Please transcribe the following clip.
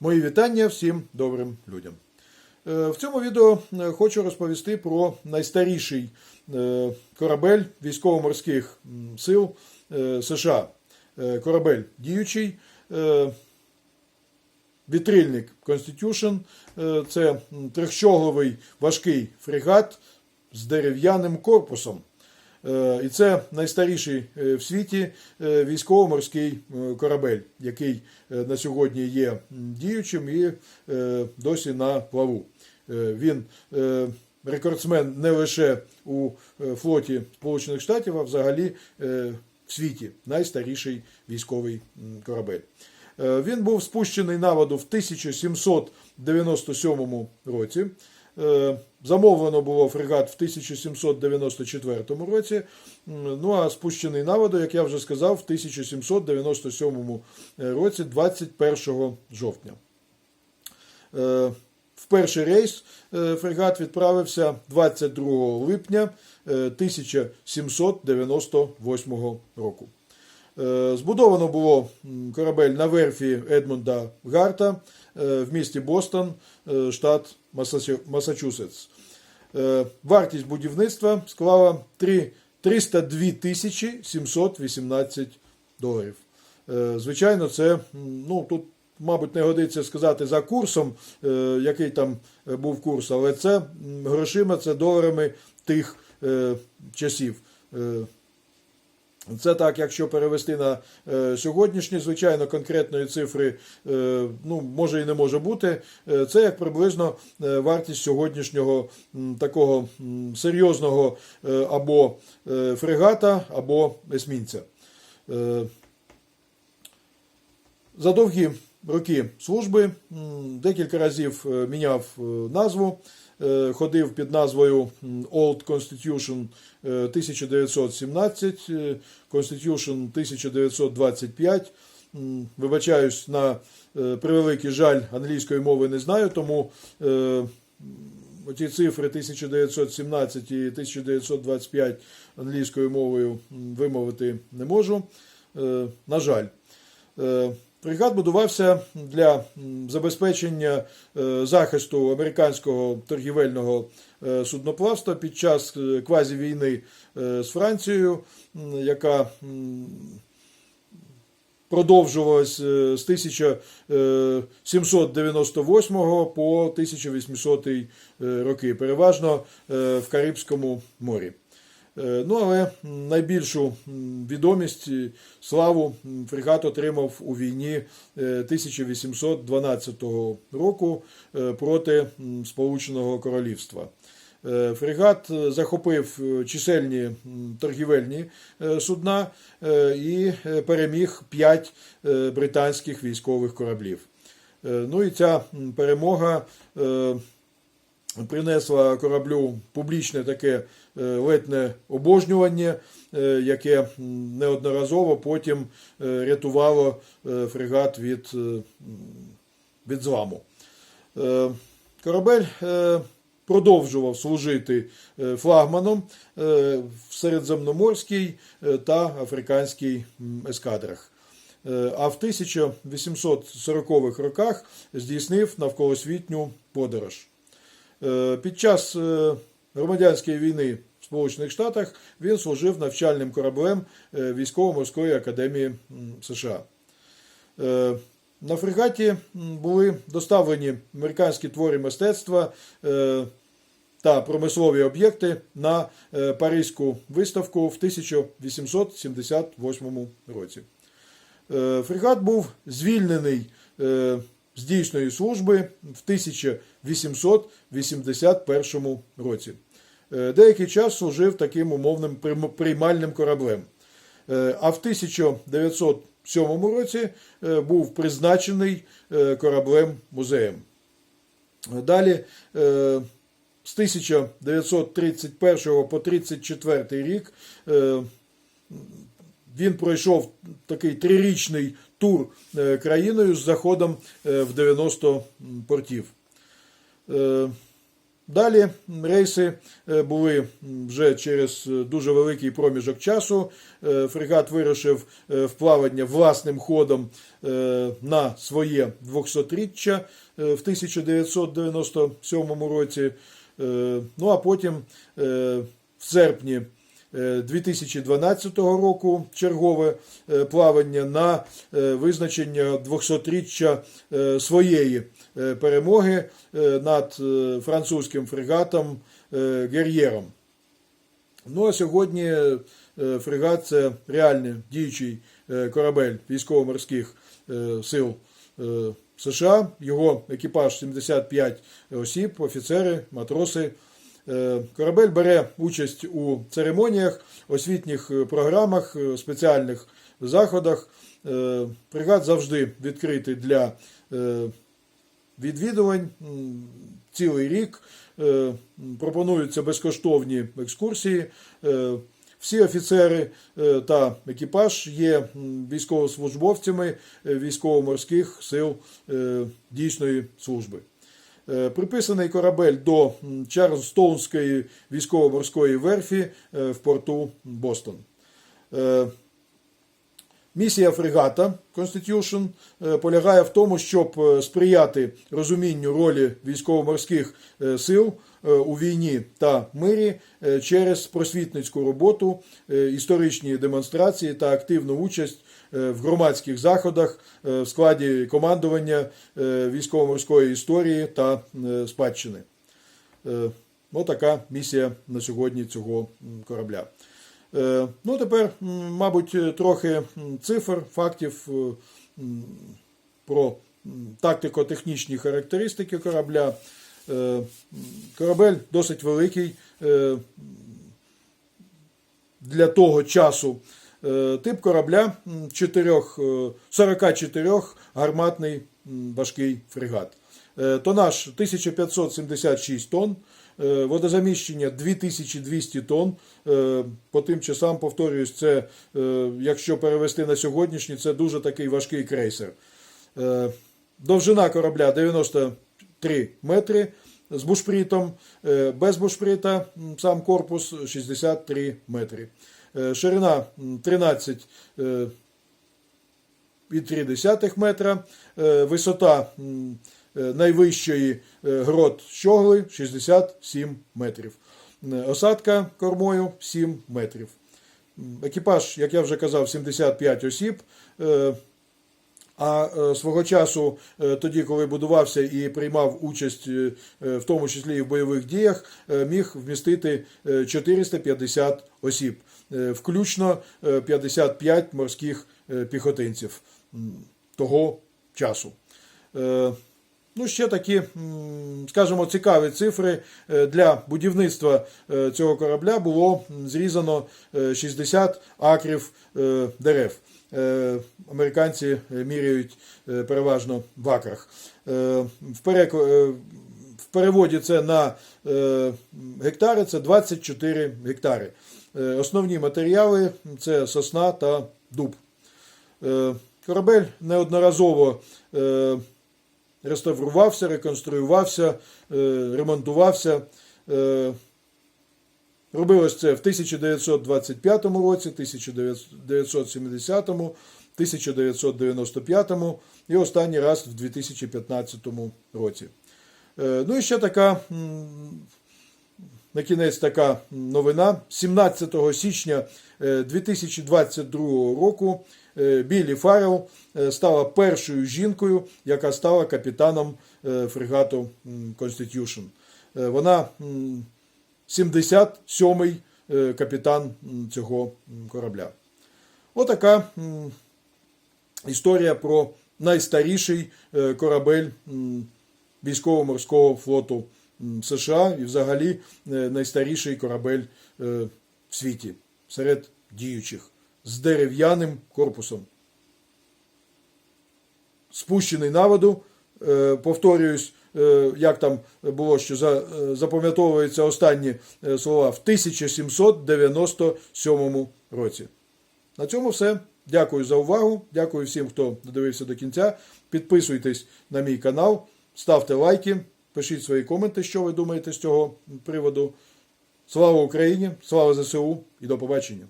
Мої вітання всім добрим людям. Е, В цьому відео е, хочу розповісти про найстаріший е, корабель військово-морських сил США. Корабель діючий, вітрильник Constitution. Це м, трьохщогловий важкий фрегат з дерев'яним корпусом. Е, І це найстаріший е, в світі е, військово-морський корабель, який на сьогодні є діючим і досі на плаву. Він рекордсмен не лише у флоті Сполучених Штатів, а взагалі в світі найстаріший військовий корабель. Він був спущений на воду в 1797 році. Е, Замовлено було фрегат в 1794 році. Ну а спущений на воду, як я вже сказав, в 1797 році, 21 жовтня. Е, В перший рейс е, фрегат відправився 22 липня е, 1798 року. Е, Збудовано було корабель на верфі Едмунда Гарта е, в місті Бостон, е, штат Масачу- Масачусетс. Вартість будівництва склала 302 тисячі 718 доларів. Звичайно, це ну тут, мабуть, не годиться сказати за курсом, який там був курс, але це грошима, це доларами тих часів. Це так, якщо перевести на е, сьогоднішні, звичайно, конкретної цифри е, ну, може і не може бути. Е, це як приблизно вартість сьогоднішнього такого серйозного або фрегата, або есмінця. За довгі роки служби декілька разів міняв назву, ходив під назвою Old Constitution е, 1917, е, Constitution 1925. Вибачаюсь на е, превеликий жаль англійської мови не знаю, тому е, оті цифри 1917 і 1925 англійською мовою вимовити не можу. Е, На жаль. Фрегат будувався для забезпечення е, захисту американського торгівельного е, судноплавства під час е, квазівійни з Францією, яка продовжувалась з 1798 по 1800 е, роки, переважно в Карибському морі. Е, Ну, але найбільшу відомість славу фрегат отримав у війні е, 1812 року е, проти Сполученого Королівства. Е, Фрегат е, захопив е, чисельні торгівельні е, судна е, і е, переміг п'ять е, британських військових кораблів. Е, Ну і ця перемога е, принесла кораблю публічне таке е, летне обожнювання, е, яке неодноразово потім е, рятувало фрегат від, від зламу. Корабель продовжував служити флагманом в середземноморській та африканській ескадрах. А в 1840-х роках здійснив навколосвітню подорож. Е, Під час е, громадянської війни в Сполучених Штатах він служив навчальним кораблем е, Військово-морської академії США. На фрегаті були доставлені американські твори мистецтва та промислові об'єкти на Паризьку виставку в 1878 році. Фрегат був звільнений з дійсної служби в 1881 році. Е, Деякий час служив таким умовним приймальним кораблем. Е, А в 1907 році е, був призначений кораблем музеєм. Далі з 1931 по 1934 рік він пройшов такий трирічний тур е, країною з заходом е, в 90 портів. Е, Далі рейси були вже через дуже великий проміжок часу. Фрегат вирушив в плавання власним ходом на своє 200-річчя е, в 1997 році. Ну а потім в серпні 2012 року чергове е, плавання на е, визначення 200-річчя е, своєї е, перемоги е, над е, французьким фрегатом е, Гер'єром. Ну а сьогодні е, фрегат це реальний діючий е, корабель військово-морських е, сил е, США. Його екіпаж 75 осіб, офіцери, матроси. Е, Корабель бере участь у церемоніях, освітніх е, програмах, е, спеціальних заходах. Фрегат завжди відкритий для відвідувань цілий рік. Пропонуються безкоштовні екскурсії. Всі офіцери та екіпаж є військовослужбовцями військово-морських сил дійсної служби. Е, Приписаний корабель до м, Чарльстоунської військово-морської верфі е, в порту Бостон. Е, Місія фрегата Constitution полягає в тому, щоб сприяти розумінню ролі військово-морських сил у війні та мирі через просвітницьку роботу, історичні демонстрації та активну участь в громадських заходах е, в складі командування е, військово-морської історії та е, спадщини. Е, Отака місія на сьогодні цього корабля. Е, Ну, тепер, мабуть, трохи цифр, фактів е, про тактико-технічні характеристики корабля. Е, Корабель досить великий е, для того часу. Е, Тип корабля м, чотирьох, е, 44 гарматний важкий фрегат. Е, Тонаж 1576 тонн, водозаміщення 2200 тонн. По тим часам, повторююсь, це, якщо перевести на сьогоднішній, це дуже такий важкий крейсер. Довжина корабля 93 метри з бушпритом, без бушприта сам корпус 63 метри. Е, Ширина м, 13 е, і 3 метра, е, висота найвищої грот щогли 67 метрів. Осадка кормою 7 метрів. Екіпаж, як я вже казав, 75 осіб. А е, свого часу, е, тоді, коли будувався і приймав участь, е, в тому числі і в бойових діях, міг вмістити е, 450 осіб, включно е, 55 морських піхотинців того часу. Ну, ще такі, скажімо, цікаві цифри. Для будівництва цього корабля було зрізано е, 60 акрів дерев. Е, Американці міряють е, переважно в акрах. Е, В переводі це на гектари це 24 гектари. Основні матеріали це сосна та дуб. Корабель неодноразово реставрувався, реконструювався, ремонтувався. Е, Робилось це в 1925 році, 1970, 1995 і останній раз в 2015 році. Е, Ну і ще така на кінець така новина. 17 січня е, 2022 року е, Біллі Фаррелл е, стала першою жінкою, яка стала капітаном е, фрегату Constitution. Е, Вона 77-й е, капітан цього корабля. Отака історія про найстаріший е, корабель військово-морського флоту США і взагалі е, найстаріший корабель в світі серед діючих з дерев'яним корпусом. Спущений на воду, повторююсь, як там було, що е, запам'ятовуються останні е, слова, в 1797 році. На цьому все. Дякую за увагу. Дякую всім, хто додивився до кінця. Підписуйтесь на мій канал, ставте лайки Пишіть свої коменти, що ви думаєте з цього приводу. Слава Україні! Слава ЗСУ і до побачення!